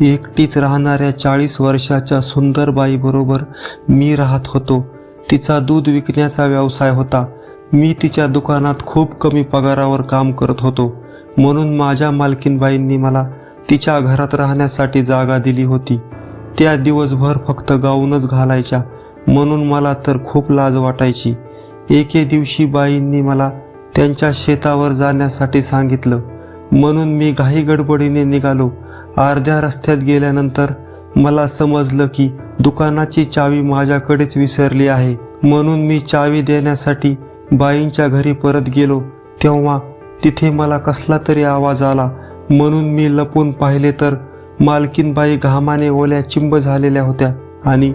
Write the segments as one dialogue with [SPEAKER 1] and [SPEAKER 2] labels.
[SPEAKER 1] एकटीच राहणाऱ्या चाळीस वर्षाच्या सुंदरबाईबरोबर मी राहत होतो. तिचा दूध विकण्याचा व्यवसाय होता. मी तिच्या दुकानात खूप कमी पगारावर काम करत होतो. म्हणून माझ्या मालकीनबाईंनी मला तिच्या घरात राहण्यासाठी जागा दिली होती. त्या दिवसभर फक्त गाऊनच घालायच्या. म्हणून मला तर खूप लाज वाटायची. एके दिवशी बाईंनी मला त्यांच्या शेतावर जाण्यासाठी सांगितलं. म्हणून मी घाई गडबडीने निघालो. अर्ध्या रस्त्यात गेल्यानंतर मला समजलं की दुकानाची चावी माझ्याकडेच विसरली आहे. म्हणून मी चावी देण्यासाठी बाईंच्या घरी परत गेलो. तेव्हा तिथे मला कसला तरी आवाज आला. म्हणून मी लपून पाहिले तर मालकीनबाई घामाने ओल्या चिंब झालेल्या होत्या आणि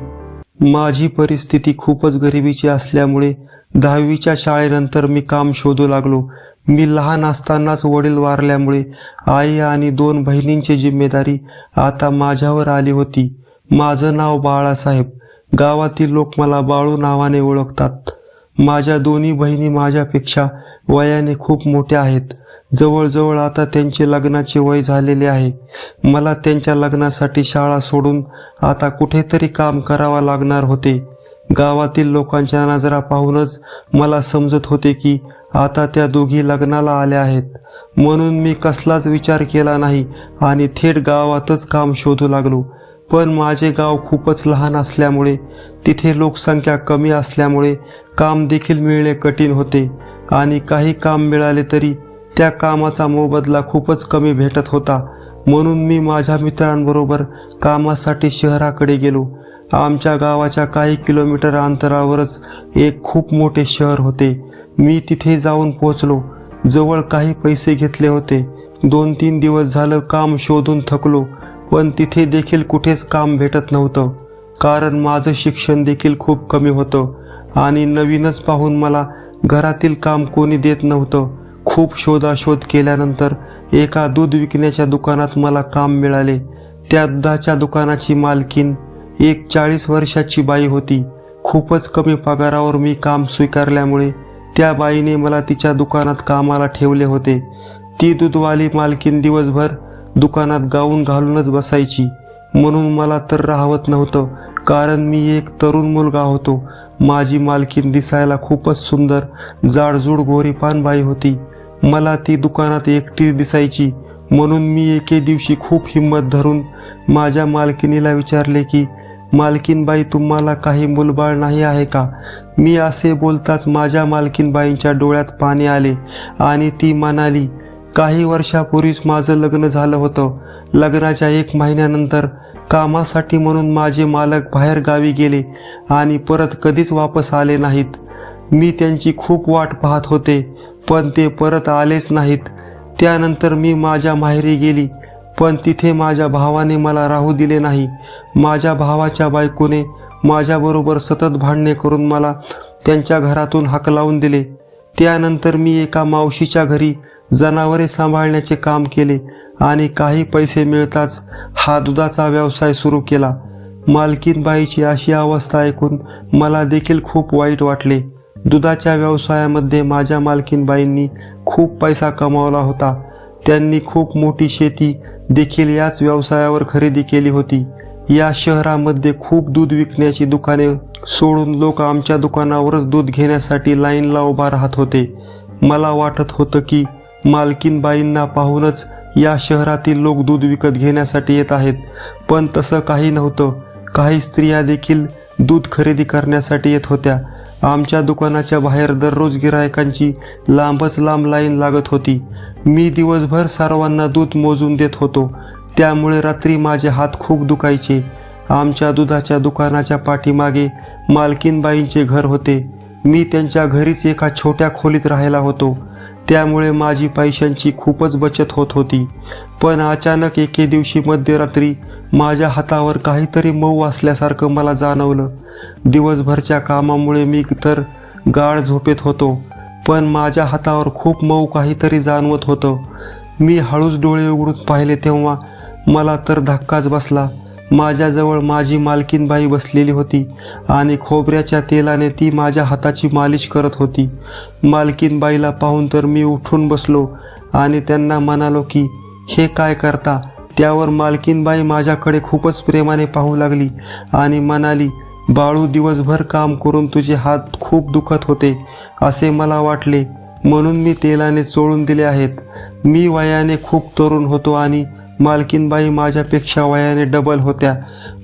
[SPEAKER 1] माझी परिस्थिती खूपच गरिबीची असल्यामुळे दहावीच्या शाळेनंतर मी काम शोधू लागलो. मी लहान असतानाच वडील वारल्यामुळे आई आणि दोन बहिणींची जिम्मेदारी आता माझ्यावर आली होती. माझं नाव बाळासाहेब. गावातील लोक मला बाळू नावाने ओळखतात. माझ्या दोन्ही बहिणी माझ्यापेक्षा वयाने खूप मोठ्या आहेत. जवळजवळ आता त्यांचे लग्नाचे वय झालेले आहे. मला त्यांच्या लग्नासाठी शाळा सोडून आता कुठेतरी काम करावा लागणार होते. गावातील लोकांच्या नजरा पाहूनच मला समजत होते की आता त्या दोघी लग्नाला आल्या आहेत. म्हणून मी कसलाच विचार केला नाही आणि थेट गावातच काम शोधू लागलो. पण माझे गाव खूपच लहान असल्यामुळे तिथे लोकसंख्या कमी असल्यामुळे काम देखील मिळणे कठीण होते आणि काही काम मिळाले तरी त्या कामाचा मोबदला खूपच कमी भेटत होता. म्हणून मी माझ्या मित्रांबरोबर कामासाठी शहराकडे गेलो. आमच्या गावाच्या काही किलोमीटर अंतरावरच एक खूप मोठे शहर होते. मी तिथे जाऊन पोहोचलो. जवळ काही पैसे घेतले होते. दोन तीन दिवस झालं काम शोधून थकलो. पण तिथे देखील कुठेच काम भेटत नव्हतं. कारण माझं शिक्षण देखील खूप कमी होतं आणि नवीनच पाहून मला घरातील काम कोणी देत नव्हतं. खूप शोधाशोध केल्यानंतर एका दूध विकण्याच्या दुकानात मला काम मिळाले. त्या दुधाच्या दुकानाची मालकीन एक चाळीस वर्षाची बाई होती. खूपच कमी पगारावर मी काम स्वीकारल्यामुळे त्या बाईने मला तिच्या दुकानात कामाला ठेवले होते. ती दूधवाली मालकीन दिवसभर दुकानात गाऊन घालूनच बसायची. म्हणून मला तर राहवत नव्हतं कारण मी एक तरुण मुलगा होतो. माझी मालकीन दिसायला खूपच सुंदर जाडजूड गोरी पानबाई होती. मला ती दुकानात एकटीच दिसायची. म्हणून मी एके दिवशी खूप हिंमत धरून माझ्या मालकिनीला विचारले की मालकीनबाई तुम्हाला काही मुलबाळ नाही आहे का? मी असे बोलताच माझ्या मालकीनबाईंच्या डोळ्यात पाणी आले आणि ती म्हणाली काही वर्षापूर्वीच माझं लग्न झालं होतं. लग्नाच्या एक महिन्यानंतर कामासाठी म्हणून माझे मालक बाहेर गावी गेले आणि परत कधीच वापस आले नाहीत. मी त्यांची खूप वाट पाहत होते पण ते परत आलेच नाहीत. त्यानंतर मी माझ्या माहेरी गेली पण तिथे माझ्या भावाने मला राहू दिले नाही. माझ्या भावाच्या बायकोने माझ्याबरोबर सतत भांडणे करून मला त्यांच्या घरातून हाकलावून दिले. त्यानंतर मी एका मावशीच्या घरी जनावरे सांभाळण्याचे काम केले आणि काही पैसे मिळताच हा दुधाचा व्यवसाय सुरू केला. मालकीनबाईची अशी अवस्था ऐकून मला देखील खूप वाईट वाटले. दुधाच्या व्यवसायामध्ये माझ्या मालकीनबाईंनी खूप पैसा कमावला होता. त्यांनी खूप मोठी शेती देखील याच व्यवसायावर खरेदी केली होती. या शहरामध्ये खूप दूध विकण्याची दुकाने सोडून लोक आमच्या दुकानावरच दूध घेण्यासाठी लाईनला उभा राहत होते. मला वाटत होतं की मालकीनबाईंना पाहूनच या शहरातील लोक दूध विकत घेण्यासाठी येत आहेत. पण तसं काही नव्हतं. काही स्त्रिया देखील दूध खरेदी करण्यासाठी येत होत्या. आमच्या दुकानाच्या बाहेर दररोज गिरायकांची लांबच लांब लाईन लागत होती. मी दिवसभर सर्वांना दूध मोजून देत होतो. त्यामुळे रात्री माझे हात खूप दुखायचे. आमच्या दुधाच्या दुकानाच्या पाठीमागे मालकीनबाईंचे घर होते. मी त्यांच्या घरीच एका छोट्या खोलीत राहायला होतो. त्यामुळे माझी पैशांची खूपच बचत होत होती. पण अचानक एके दिवशी मध्यरात्री माझ्या हातावर काहीतरी मऊ असल्यासारखं मला जाणवलं. दिवसभरच्या कामामुळे मी तर गाळ झोपेत होतो पण माझ्या हातावर खूप मऊ काहीतरी जाणवत होतं. मी हळूच डोळे उघडून पाहिले तेव्हा मला तर धक्काच बसला. माझ्याजवळ माझी मालकीनबाई बसलेली होती आणि खोबऱ्याच्या तेलाने ती माझ्या हाताची मालिश करत होती. मालकीनबाईला पाहून तर मी उठून बसलो आणि त्यांना म्हणालो की हे काय करता? त्यावर मालकीनबाई माझ्याकडे खूपच प्रेमाने पाहू लागली आणि म्हणाली बाळू दिवसभर काम करून तुझे हात खूप दुखत होते असे मला वाटले. म्हणून मी तेलाने चोळून दिले आहेत. मी वयाने खूप तरुण होतो आणि मालकीनबाई माझ्यापेक्षा वयाने डबल होत्या.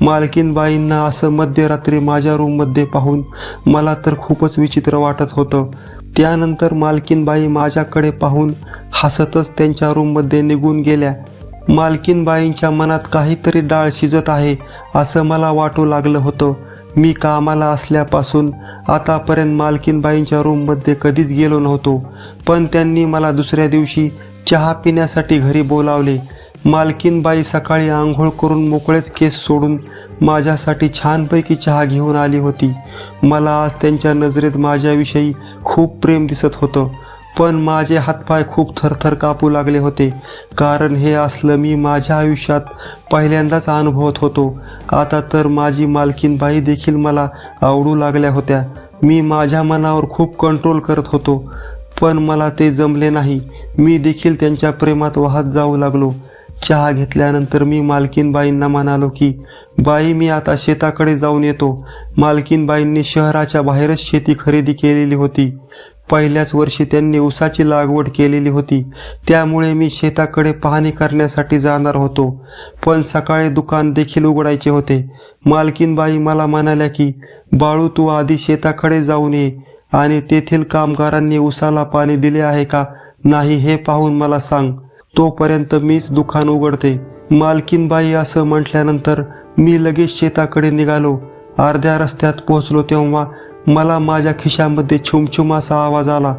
[SPEAKER 1] मालकीनबाईंना असं मध्यरात्री माझ्या रूममध्ये पाहून मला तर खूपच विचित्र वाटत होतं. त्यानंतर मालकीनबाई माझ्याकडे पाहून हसतच त्यांच्या रूममध्ये निघून गेल्या. मालकीनबाईंच्या मनात काहीतरी डाळ शिजत आहे असं मला वाटू लागलं होतं. मी कामाला असल्यापासून आतापर्यंत मालकीनबाईंच्या रूममध्ये कधीच गेलो नव्हतो. पण त्यांनी मला दुसऱ्या दिवशी चहा पिण्यासाठी घरी बोलावले. मालकीनबाई सकाळी आंघोळ करून मोकळेच केस सोडून माझ्यासाठी छानपैकी चहा घेऊन आली होती. मला आज त्यांच्या नजरेत माझ्याविषयी खूप प्रेम दिसत होतं. पण माझे हातपाय खूप थरथर कापू लागले होते. कारण हे असलं मी माझ्या आयुष्यात पहिल्यांदाच अनुभवत होतो. आता तर माझी मालकीनबाई देखील मला आवडू लागल्या होत्या. मी माझ्या मनावर खूप कंट्रोल करत होतो. पण मला ते जमले नाही. मी देखील त्यांच्या प्रेमात वाहत जाऊ लागलो. चहा घेतल्यानंतर मी मालकीनबाईंना म्हणालो की बाई मी आता शेताकडे जाऊन येतो. मालकीनबाईंनी शहराच्या बाहेरच शेती खरेदी केलेली होती. पहिल्याच वर्षी त्यांनी ऊसाची लागवड केलेली होती. त्यामुळे मी शेताकडे पाहणी करण्यासाठी जाणार होतो. पण सकाळी दुकान देखील उघडायचे होते. मालकीनबाई मला म्हणाल्या की बाळू तू आधी शेताकडे जाऊन ये आणि तेथील कामगारांनी ऊसाला पाणी दिले आहे का? नाही हे पाहून मला सांग. तोपर्यंत मीच दुकान उघडते. मालकीनबाई असं म्हटल्यानंतर मी लगेच शेताकडे निघालो. अर्ध्या रस्त्यात पोहोचलो तेव्हा मला माझ्या खिशामध्ये छुमछुम असा आवाज आला.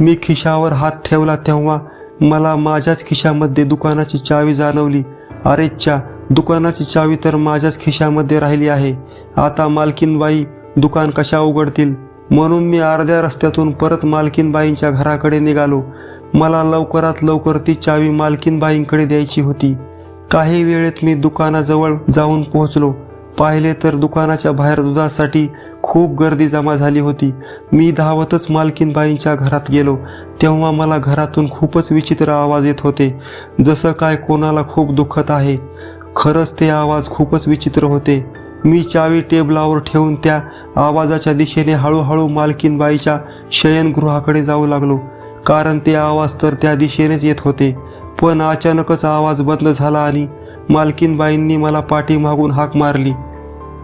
[SPEAKER 1] मी खिशावर हात ठेवला तेव्हा मला माझ्याच खिशामध्ये दुकानाची चावी जाणवली. अरेच्छा दुकानाची चावी तर माझ्याच खिशामध्ये राहिली आहे. आता मालकीनबाई दुकान कशा उघडतील? म्हणून मी अर्ध्या रस्त्यातून परत मालकीनबाईंच्या घराकडे निघालो. मला लवकरात लवकर ती चावी मालकीनबाईंकडे द्यायची होती. काही वेळेत मी दुकानाजवळ जाऊन पोहोचलो. पाहिले तर दुकानाच्या बाहेर दुधासाठी खूप गर्दी जमा झाली होती. मी धावतच मालकीनबाईंच्या घरात गेलो. तेव्हा मला घरातून खूपच विचित्र आवाज येत होते. जसं काय कोणाला खूप दुखत आहे. खरंच ते आवाज खूपच विचित्र होते. मी चावी टेबलावर ठेवून त्या आवाजाच्या दिशेने हळूहळू मालकीनबाईच्या शयनगृहाकडे जाऊ लागलो. कारण ते आवाज तर त्या दिशेनेच येत होते. पण अचानकच आवाज बंद झाला आणि मालकीनबाईंनी मला पाठीमागून हाक मारली.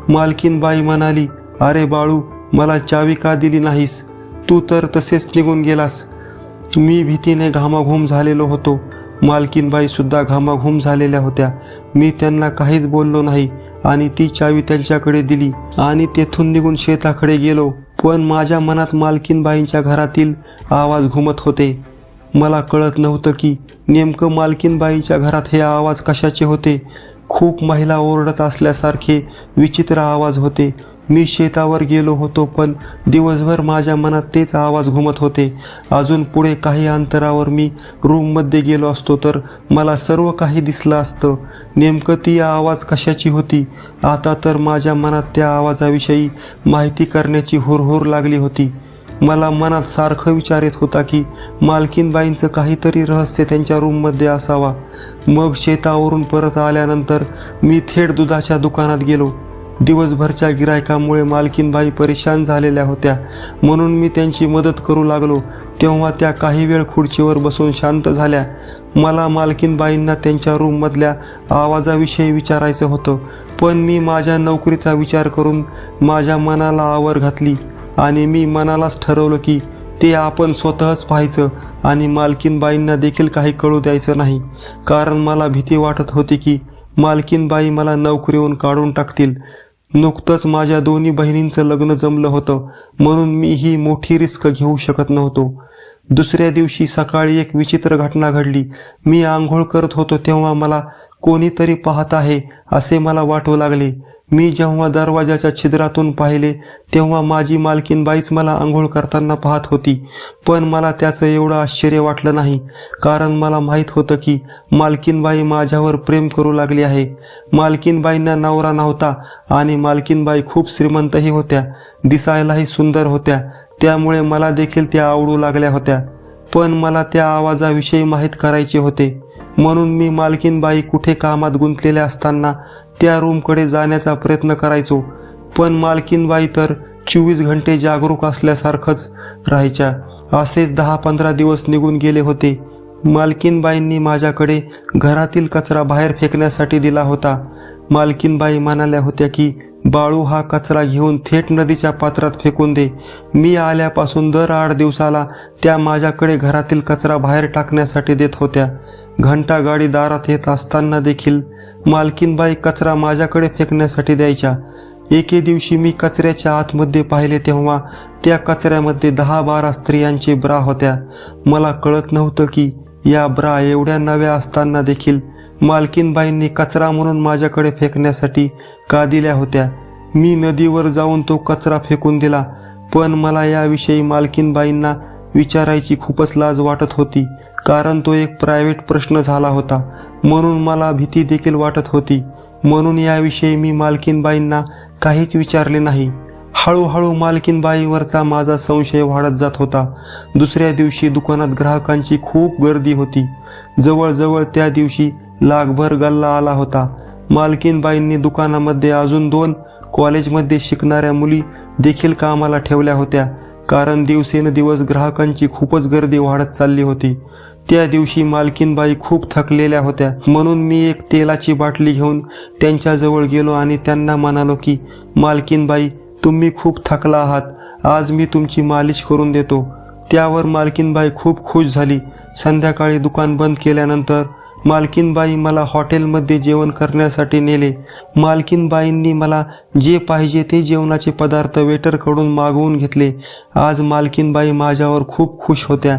[SPEAKER 1] मालकीनबाई म्हणाली अरे बाळू मला चावी का दिली नाहीस? तू तर तसेच निघून गेलास. मी भीतीने घामाघूम झालेलो होतो. मालकीनबाई सुद्धा घामाघूम झालेल्या होत्या. मी त्यांना काहीच बोललो नाही आणि ती चावी त्यांच्याकडे दिली आणि तेथून निघून शेताकडे गेलो. पण माझ्या मनात मालकीनबाईंच्या घरातील आवाज घुमत होते. मला कळत नव्हतं की नेमकं मालकीनबाईंच्या घरात हे आवाज कशाचे होते. खूप महिला ओरडत असल्यासारखे विचित्र आवाज होते. मी शेतावर गेलो होतो पण दिवसभर माझ्या मनात तेच आवाज घुमत होते. अजून पुढे काही अंतरावर मी रूममध्ये गेलो असतो तर मला सर्व काही दिसलं असतं. नेमकं ती आवाज कशाची होती? आता तर माझ्या मनात त्या आवाजाविषयी माहिती करण्याची हुरहुर लागली होती. मला मनात सारखं विचार येत होता की मालकीनबाईंचं काहीतरी रहस्य त्यांच्या रूममध्ये असावा. मग शेतावरून परत आल्यानंतर मी थेट दुधाच्या दुकानात गेलो. दिवसभरच्या गिरायकामुळे मालकीनबाई परेशान झालेल्या होत्या. म्हणून मी त्यांची मदत करू लागलो. तेव्हा त्या काही वेळ खुर्चीवर बसून शांत झाल्या. मला मालकीनबाईंना त्यांच्या रूममधल्या आवाजाविषयी विचारायचं होतं. पण मी माझ्या नोकरीचा विचार करून माझ्या मनाला आवर घातली आणि मी मनालाच ठरवलं की ते आपण स्वतःच पाहायचं आणि मालकीनबाईंना देखील काही कळू द्यायचं नाही. कारण मला भीती वाटत होती की मालकीनबाई मला नोकरीहून काढून टाकतील. नुकतंच माझ्या दोन्ही बहिणींचं लग्न जमलं होतं म्हणून मी ही मोठी रिस्क घेऊ शकत नव्हतो. दुसऱ्या दिवशी सकाळी एक विचित्र घटना घडली. मी आंघोळ करत होतो तेव्हा मला कोणीतरी पाहत आहे असे मला वाटू लागले. मी जेव्हा दरवाजाच्या छिद्रातून पाहिले तेव्हा माझी मालकीनबाईच मला आंघोळ करताना पाहत होती. पण मला त्याचं एवढं आश्चर्य वाटलं नाही कारण मला माहीत होतं की मालकीनबाई माझ्यावर प्रेम करू लागली आहे. मालकीनबाईंना नवरा नव्हता आणि मालकीनबाई खूप श्रीमंतही होत्या दिसायलाही सुंदर होत्या. त्यामुळे मला देखील त्या आवडू लागल्या होत्या. पण मला त्या आवाजाविषयी माहीत करायचे होते. म्हणून मी मालकीनबाई कुठे कामात गुंतलेल्या असताना त्या रूमकडे जाण्याचा प्रयत्न करायचो. पण मालकीनबाई तर चोवीस घंटे जागरूक असल्यासारखंच राहायच्या. असेच दहा पंधरा दिवस निघून गेले होते. मालकीनबाईंनी माझ्याकडे घरातील कचरा बाहेर फेकण्यासाठी दिला होता. मालकीनबाई म्हणाल्या होत्या की बाळू हा कचरा घेऊन थेट नदीच्या पात्रात फेकून दे. मी आल्यापासून दर आठ दिवसाला त्या माझ्याकडे घरातील कचरा बाहेर टाकण्यासाठी देत होत्या. घंटा गाडी दारात येत असताना देखील मालकीनबाई कचरा माझ्याकडे फेकण्यासाठी द्यायच्या. एके दिवशी मी कचऱ्याच्या आतमध्ये पाहिले तेव्हा त्या कचऱ्यामध्ये दहा बारा स्त्रियांचे ब्रा होत्या. मला कळत नव्हतं की या ब्रा एवढ्या नव्या असताना देखील मालकीनबाईंनी कचरा म्हणून माझ्याकडे फेकण्यासाठी का दिल्या होत्या? मी नदीवर जाऊन तो कचरा फेकून दिला पण मला याविषयी मालकीनबाईंना विचारायची खूपच लाज वाटत होती कारण तो एक प्रायव्हेट प्रश्न झाला होता. म्हणून मला भीती देखील वाटत होती. म्हणून याविषयी मी मालकीनबाईंना काहीच विचारले नाही. हळूहळू मालकीनबाईवरचा माझा संशय वाढत जात होता. दुसऱ्या दिवशी दुकानात ग्राहकांची खूप गर्दी होती. जवळजवळ त्या दिवशी लाखभर गल्ला आला होता. मालकीनबाईंनी दुकानामध्ये अजून दोन कॉलेजमध्ये शिकणाऱ्या मुली देखील कामाला ठेवल्या होत्या. कारण दिवसेंदिवस ग्राहकांची खूपच गर्दी वाढत चालली होती. त्या दिवशी मालकीनबाई खूप थकलेल्या होत्या. म्हणून मी एक तेलाची बाटली घेऊन त्यांच्याजवळ गेलो आणि त्यांना म्हणालो की मालकीनबाई तुम्ही खूप थकला आहात. आज मी तुमची मालिश करून देतो. त्यावर मालकीनबाई खूप खुश झाली. संध्याकाळी दुकान बंद केल्यानंतर मालकीनबाई मला हॉटेलमध्ये जेवण करण्यासाठी नेले. मालकीनबाईंनी मला जे पाहिजे ते जेवणाचे पदार्थ वेटरकडून मागवून घेतले. आज मालकीनबाई माझ्यावर खूप खुश होत्या.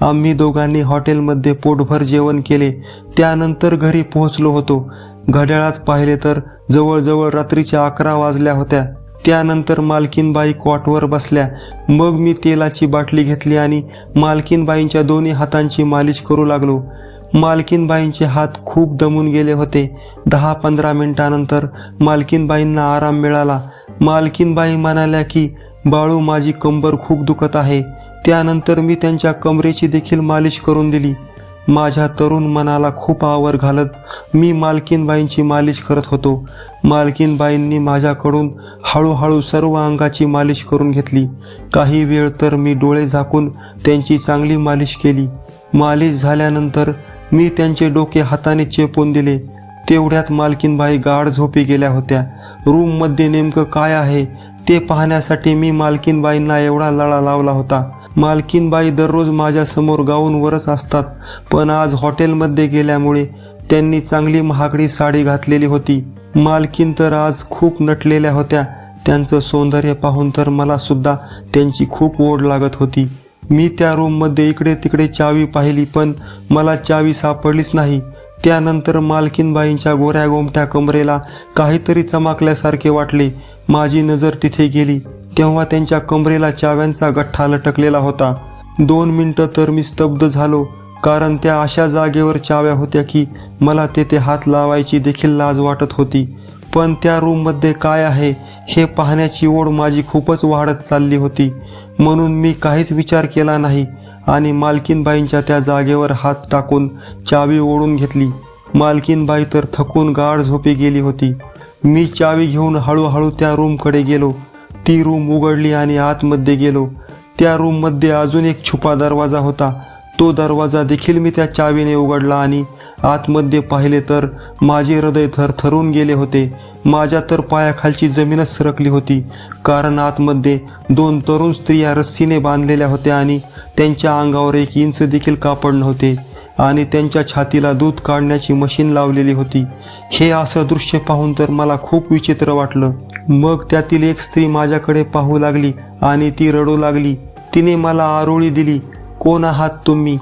[SPEAKER 1] आम्ही दोघांनी हॉटेलमध्ये पोटभर जेवण केले. त्यानंतर घरी पोहोचलो होतो. घड्याळात पाहिले तर जवळजवळ रात्रीच्या अकरा वाजल्या होत्या. त्यानंतर मालकीनबाई कॉटवर बसल्या. मग मी तेलाची बाटली घेतली आणि मालकीनबाईंच्या दोन्ही हातांची मालिश करू लागलो. मालकीनबाईंचे हात खूप दमून गेले होते. दहा पंधरा मिनिटानंतर मालकीनबाईंना आराम मिळाला. मालकीनबाई म्हणाल्या की बाळू माझी कंबर खूप दुखत आहे. त्यानंतर मी त्यांच्या कमरेची देखील मालिश करून दिली. माझ्या तरुण मनाला खूप आवर घालत मी मालकीनबाईंची मालिश करत होतो. मालकीनबाईंनी माझ्याकडून हळूहळू सर्व अंगाची मालिश करून घेतली. काही वेळ तर मी डोळे झाकून त्यांची चांगली मालिश केली. मालिश झाल्यानंतर मी त्यांचे डोके हाताने चेपून दिले. तेवढ्यात मालकीनबाई गाढ झोपी गेल्या होत्या. रूममध्ये नेमकं काय आहे ते पाहण्यासाठी मी मालकीनबाईंना एवढा लळा लावला होता. मालकीनबाई दररोज माझ्यासमोर गाऊनवरच असतात पण आज हॉटेलमध्ये गेल्यामुळे त्यांनी चांगली महागडी साडी घातलेली होती. मालकीन तर आज खूप नटलेल्या होत्या. त्यांचं सौंदर्य पाहून तर मला सुद्धा त्यांची खूप ओढ लागत होती. मी त्या रूममध्ये इकडे तिकडे चावी पाहिली पण मला चावी सापडलीच नाही. त्यानंतर मालकीनबाईंच्या गोऱ्या गोमट्या कमरेला काहीतरी चमकल्यासारखे वाटले. माझी नजर तिथे गेली तेव्हा त्यांच्या कमरेला चाव्यांचा गठ्ठा लटकलेला होता. दोन मिनटं तर मी स्तब्ध झालो कारण त्या अशा जागेवर चाव्या होत्या की मला तेथे हात लावायची देखील लाज वाटत होती. पण त्या रूममध्ये काय आहे हे पाहण्याची ओढ माझी खूपच वाढत चालली होती. म्हणून मी काहीच विचार केला नाही आणि मालकीनबाईंच्या त्या जागेवर हात टाकून चावी ओढून घेतली. मालकीनबाई तर थकून गाढ झोपी गेली होती. मी चावी घेऊन हळूहळू त्या रूमकडे गेलो. ती रूम उघडली आणि आतमध्ये गेलो. त्या रूममध्ये अजून एक छुपा दरवाजा होता. तो दरवाजा देखील मी त्या चावीने उघडला आणि आतमध्ये पाहिले तर माझे हृदय थरथरून गेले होते. माझ्या तर पायाखालची जमीनच सरकली होती. कारण आतमध्ये दोन तरुण स्त्रिया रस्सीने बांधलेल्या होत्या आणि त्यांच्या अंगावर एक इंच देखील कापड नव्हते आणि त्यांच्या छातीला दूध काढण्याची मशीन लावलेली होती. हे असं दृश्य पाहून तर मला खूप विचित्र वाटलं. मग त्यातील एक स्त्री माझ्याकडे पाहू लागली आणि ती रडू लागली. तिने मला आरोळी दिली. कोण आहात तुम्ही?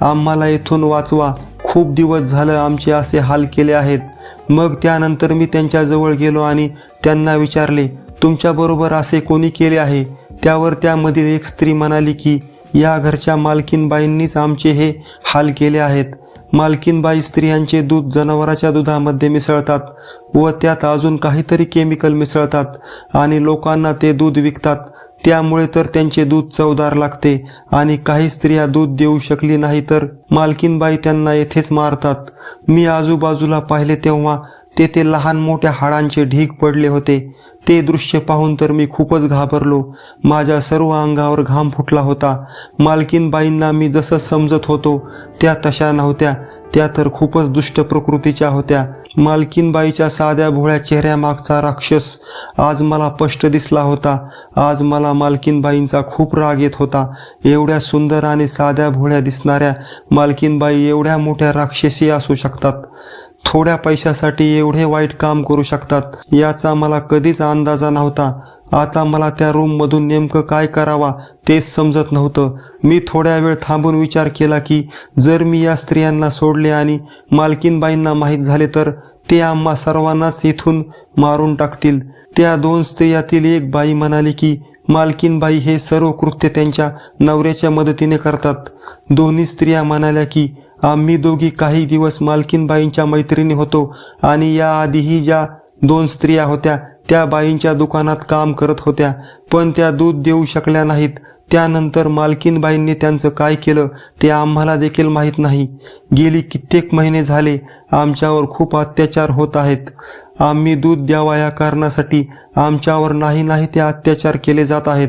[SPEAKER 1] आम्हाला इथून वाचवा. खूप दिवस झालं आमचे असे हाल केले आहेत. मग त्यानंतर मी त्यांच्याजवळ गेलो आणि त्यांना विचारले तुमच्याबरोबर असे कोणी केले आहे त्यावर त्यामधील एक स्त्री म्हणाली की या घरच्या मालकीनबाईंनीच आमचे हे हाल केले आहेत. मालकीनबाई स्त्रियांचे दूध जनावराच्या दुधामध्ये मिसळतात व त्यात अजून काहीतरी केमिकल मिसळतात आणि लोकांना ते दूध विकतात. त्यामुळे तर त्यांचे दूध चवदार लागते आणि काही स्त्रिया दूध देऊ शकली नाही तर मालकीनबाई त्यांना येथेच मारतात. मी आजूबाजूला पाहिले तेव्हा तेथे लहान मोठ्या हाडांचे ढीग पडले होते. ते दृश्य पाहून तर मी खूपच घाबरलो. माझ्या सर्व अंगावर घाम फुटला होता. मालकीनबाईंना मी जसं समजत होतो त्या तशा नव्हत्या. त्या तर खूपच दुष्ट प्रकृतीच्या होत्या. मालकीनबाईच्या साध्या भोळ्या चेहऱ्यामागचा राक्षस आज मला स्पष्ट दिसला होता. आज मला मालकीनबाईंचा खूप राग येत होता. एवढ्या सुंदर आणि साध्या भोळ्या दिसणाऱ्या मालकीनबाई एवढ्या मोठ्या राक्षसी असू शकतात. थोड्या पैशासाठी एवढे वाईट काम करू शकतात याचा मला कधीच अंदाजा नव्हता. आता मला त्या रूममधून नेमकं काय करावा तेच समजत नव्हतं. मी थोड्या वेळ थांबून विचार केला की जर मी या स्त्रियांना सोडले आणि मालकीनबाईंना माहीत झाले तर ते आम्हा सर्वांनाच इथून मारून टाकतील. त्या दोन स्त्रियातील एक बाई म्हणाली की मालकीनबाई हे सर्व कृत्य त्यांच्या नवऱ्याच्या मदतीने करतात. दोन्ही स्त्रिया म्हणाल्या की आम्ही दोघी काही दिवस मालकीनबाईंच्या मैत्रिणी होतो आणि याआधीही ज्या दोन स्त्रिया होत्या त्या बाईंच्या दुकानात काम करत होत्या पण त्या दूध देऊ शकल्या नाहीत. त्यानंतर मालकीनबाईंनी त्यांचं काय केलं ते आम्हाला देखील माहीत नाही. गेली कित्येक महिने झाले आमच्यावर खूप अत्याचार होत आहेत. आम्ही दूध द्यावा या कारणासाठी आमच्यावर नाही नाही ते अत्याचार केले जात आहेत.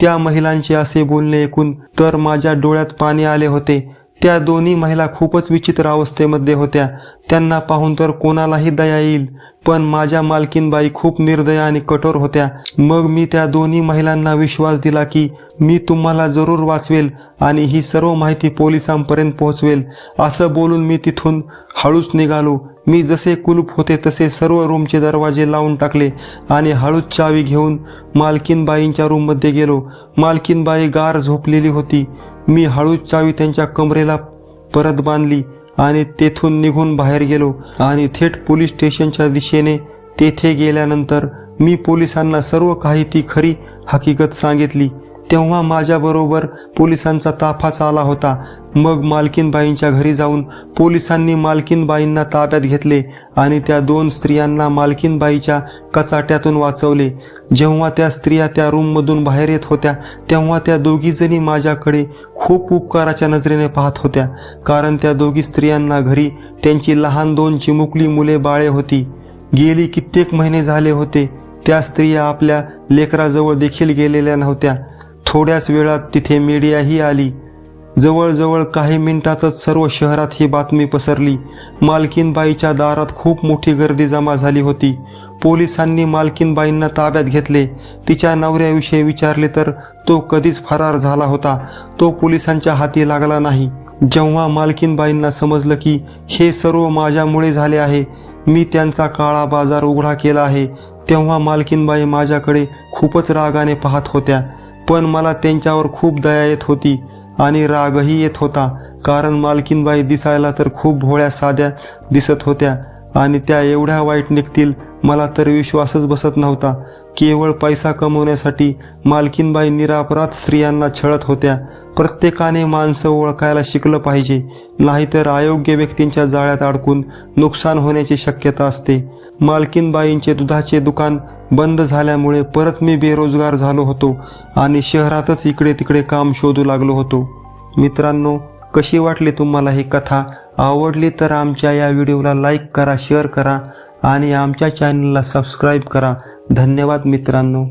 [SPEAKER 1] त्या महिलांचे असे बोलणे ऐकून तर माझ्या डोळ्यात पाणी आले होते. त्या दोन्ही महिला खूपच विचित्र अवस्थेमध्ये होत्या. त्यांना पाहून तर कोणालाही दया येईल पण माझ्या मालकीनबाई खूप निर्दय आणि कठोर होत्या. मग मी त्या दोन्ही महिलांना विश्वास दिला की मी तुम्हाला जरूर वाचवेल आणि ही सर्व माहिती पोलिसांपर्यंत पोहोचवेल. असं बोलून मी तिथून हळूच निघालो. मी जसे कुलूप होते तसे सर्व रूमचे दरवाजे लावून टाकले आणि हळूच चावी घेऊन मालकीनबाईंच्या रूममध्ये गेलो. मालकीनबाई गार झोपलेली होती. मी हळूच चावी त्यांच्या कमरेला परत बांधली आणि तेथून निघून बाहेर गेलो आणि थेट पोलीस स्टेशनच्या दिशेने तेथे गेल्यानंतर मी पोलिसांना सर्व काही ती खरी हकीकत सांगितली. तेव्हा माझ्याबरोबर पोलिसांचा ताफाच आला होता. मग मालकीनबाईंच्या घरी जाऊन पोलिसांनी मालकीनबाईंना ताब्यात घेतले आणि त्या दोन स्त्रियांना मालकीनबाईच्या कचाट्यातून वाचवले. जेव्हा त्या स्त्रिया त्या रूममधून बाहेर येत होत्या तेव्हा त्या दोघीजणी माझ्याकडे खूप उपकाराच्या नजरेने पाहत होत्या कारण त्या दोघी स्त्रियांना घरी त्यांची लहान दोन चिमुकली मुले बाळे होती. गेली कित्येक महिने झाले होते त्या स्त्रिया आपल्या लेकराजवळ देखील गेलेल्या नव्हत्या. थोड्याच वेळात तिथे मीडियाही आली. जवळजवळ काही मिनिटातच सर्व शहरात ही बातमी पसरली. मालकीनबाईच्या दारात खूप मोठी गर्दी जमा झाली होती. पोलिसांनी मालकीनबाईंना ताब्यात घेतले. तिच्या नवऱ्याविषयी विचारले तर तो कधीच फरार झाला होता. तो पोलिसांच्या हाती लागला नाही. जेव्हा मालकीनबाईंना समजलं की हे सर्व माझ्यामुळे झाले आहे मी त्यांचा काळा बाजार उघडा केला आहे तेव्हा मालकीनबाई माझ्याकडे खूपच रागाने पाहत होत्या. पण मला त्यांच्यावर खूप दया येत होती आणि रागही येत होता. कारण मालकीनबाई दिसायला तर खूप भोळ्या साध्या दिसत होत्या आणि त्या एवढ्या वाईट निघतील मला तर विश्वासच बसत नव्हता. केवळ पैसा कमवण्यासाठी मालकीनबाई निरापराध स्त्रियांना छळत होत्या. प्रत्येकाने माणसं ओळखायला शिकलं पाहिजे नाहीतर अयोग्य व्यक्तींच्या जाळ्यात अडकून नुकसान होण्याची शक्यता असते. मालकीनबाईंचे दुधाचे दुकान बंद झाल्यामुळे परत मी बेरोजगार झालो होतो आणि शहरातच इकडे तिकडे काम शोधू लागलो होतो. मित्रांनो कशी वाटली तुम्हाला ही कथा? आवडली तर आमच्या या व्हिडिओला लाईक करा शेअर करा आणि आमच्या चॅनलला सबस्क्राईब करा. धन्यवाद मित्रांनो.